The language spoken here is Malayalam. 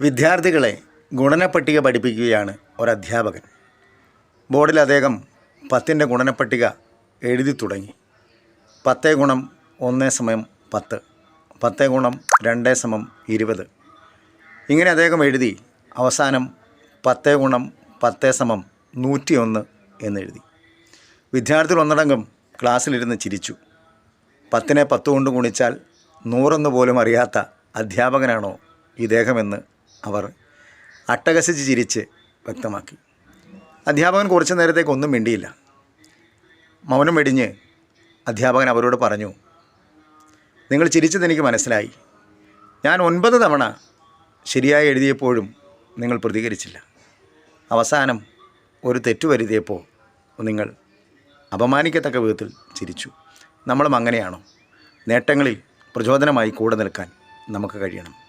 വിദ്യാർത്ഥികളെ ഗുണനപ്പട്ടിക പഠിപ്പിക്കുകയാണ് ഒരധ്യാപകൻ. ബോർഡിൽ അദ്ദേഹം പത്തിന്റെ ഗുണനപ്പട്ടിക എഴുതി തുടങ്ങി. പത്തേ ഗുണം ഒന്നേ സമയം പത്ത് പത്തേ ഗുണം രണ്ടേ സമം ഇരുപത്. ഇങ്ങനെ അദ്ദേഹം എഴുതി അവസാനം പത്തേ ഗുണം പത്തേ സമം നൂറ്റിയൊന്ന് എന്നെഴുതി. വിദ്യാർത്ഥികൾ ഒന്നടങ്കം ക്ലാസ്സിലിരുന്ന് ചിരിച്ചു. പത്തിനെ പത്ത് കൊണ്ട് ഗുണിച്ചാൽ നൂറെന്ന് പോലും അറിയാത്ത അധ്യാപകനാണോ ഇദ്ദേഹമെന്ന് അവർ അട്ടഹസിച്ച് ചിരിച്ച് വ്യക്തമാക്കി. അധ്യാപകൻ കുറച്ച് നേരത്തേക്ക് ഒന്നും മിണ്ടിയില്ല. മൗനം വെടിഞ്ഞ് അധ്യാപകൻ അവരോട് പറഞ്ഞു നിങ്ങൾ ചിരിച്ചത് എനിക്ക് മനസ്സിലായി. ഞാൻ ഒൻപത് തവണ ശരിയായി എഴുതിയപ്പോഴും നിങ്ങൾ പ്രതികരിച്ചില്ല. അവസാനം ഒരു തെറ്റു വരുതിയപ്പോൾ നിങ്ങൾ അപമാനിക്കത്തക്ക വിധത്തിൽ ചിരിച്ചു. നമ്മളും അങ്ങനെയാണോ? നേട്ടങ്ങളിൽ പ്രചോദനമായി കൂടെ നിൽക്കാൻ നമുക്ക് കഴിയണം.